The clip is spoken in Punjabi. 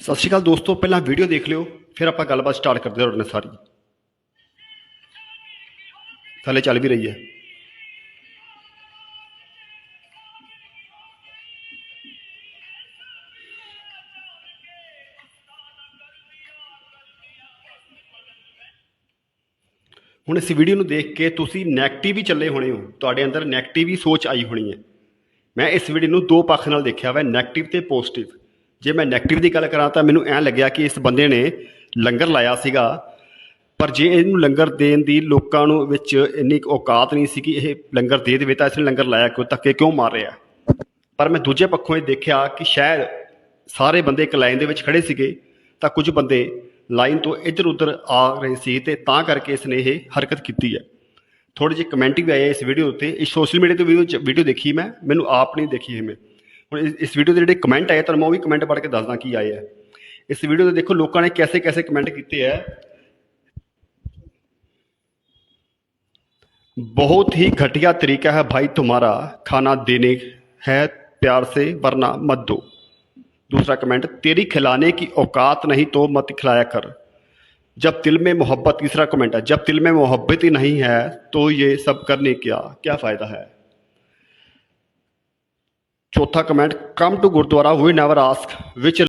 ਸਤਿ ਸ਼੍ਰੀ ਅਕਾਲ ਦੋਸਤੋ, ਪਹਿਲਾਂ ਵੀਡੀਓ ਦੇਖ ਲਿਓ, ਫਿਰ ਆਪਾਂ ਗੱਲਬਾਤ ਸਟਾਰਟ ਕਰਦੇ ਹਾਂ ਤੁਹਾਡੇ ਸਾਰੀ। ਥੱਲੇ ਚੱਲ ਵੀ ਰਹੀ ਹੈ। ਹੁਣ ਇਸ ਵੀਡੀਓ ਨੂੰ ਦੇਖ ਕੇ ਤੁਸੀਂ 네ਗੇਟਿਵ ਹੀ ਚੱਲੇ ਹੋਣੇ ਹੋ। ਤੁਹਾਡੇ ਅੰਦਰ ਨੈਗੇਟਿਵ ਹੀ ਸੋਚ ਆਈ ਹੋਣੀ ਹੈ। ਮੈਂ ਇਸ ਵੀਡੀਓ ਨੂੰ ਦੋ ਪੱਖ ਨਾਲ ਦੇਖਿਆ ਹੋਇਆ 네ਗੇਟਿਵ ਤੇ ਪੋਜ਼ਿਟਿਵ ਜੇ ਮੈਂ 네ਗੇਟਿਵ ਦੀ ਗੱਲ ਕਰਾਂ ਤਾਂ ਮੈਨੂੰ ਐਂ ਲੱਗਿਆ ਕਿ ਇਸ ਬੰਦੇ ਨੇ ਲੰਗਰ ਲਾਇਆ ਸੀਗਾ, ਪਰ ਜੇ ਇਹਨੂੰ ਲੰਗਰ ਦੇਣ ਦੀ ਲੋਕਾਂ ਨੂੰ ਵਿੱਚ ਇੰਨੀ ਕੁ ਔਕਾਤ ਨਹੀਂ ਸੀ ਕਿ ਇਹ ਲੰਗਰ ਦੇ ਦੇਵੇ ਤਾਂ ਇਸਨੇ ਲੰਗਰ ਲਾਇਆ ਕਿਉਂ, ਧੱਕੇ ਕਿਉਂ ਮਾਰ ਰਿਹਾ? ਪਰ ਮੈਂ ਦੂਜੇ ਪੱਖੋਂ ਇਹ ਦੇਖਿਆ ਕਿ ਸ਼ਾਇਦ ਸਾਰੇ ਬੰਦੇ ਇੱਕ ਲਾਈਨ ਦੇ ਵਿੱਚ ਖੜੇ ਸੀਗੇ, ਤਾਂ ਕੁਝ ਬੰਦੇ ਲਾਈਨ ਤੋਂ ਇੱਧਰ ਉੱਧਰ ਆ ਰਹੇ ਸੀ ਤੇ ਤਾਂ ਕਰਕੇ ਇਸਨੇ ਇਹ ਹਰਕਤ ਕੀਤੀ ਹੈ। ਥੋੜੇ ਜਿਹੇ ਕਮੈਂਟ ਵੀ ਆਏ ਇਸ ਵੀਡੀਓ ਉੱਤੇ। ਇਹ ਸੋਸ਼ਲ ਮੀਡੀਆ ਤੇ ਵੀਡੀਓ ਵੀਡੀਓ ਦੇਖੀ ਮੈਂ, ਮੈਨੂੰ ਆਪ ਨਹੀਂ ਦੇਖੀ ਇਹ ਮੈਂ। ਹੁਣ ਇਸ- ਇਸ ਵੀਡੀਓ ਦੇ ਜਿਹੜੇ ਕਮੈਂਟ ਆਏ ਤੁਹਾਨੂੰ ਮੈਂ ਉਹ ਵੀ ਕਮੈਂਟ ਪੜ੍ਹ ਕੇ ਦੱਸਦਾ ਕੀ ਆਏ ਆ ਇਸ ਵੀਡੀਓ ਤੇ ਦੇਖੋ ਲੋਕਾਂ ਨੇ ਕੈਸੇ ਕੈਸੇ ਕਮੈਂਟ ਕੀਤੇ ਆ बहुत ही घटिया तरीका है भाई तुम्हारा खाना देने है प्यार से वरना मत दो दूसरा कमेंट तेरी खिलाने की औकात नहीं तो मत खिलाया कर जब दिल में मोहब्बत तीसरा कमेंट है जब दिल में मोहब्बत ही नहीं है तो ये सब करने क्या क्या फायदा है ਚੌਥਾ comment come to gurdwara we never ask which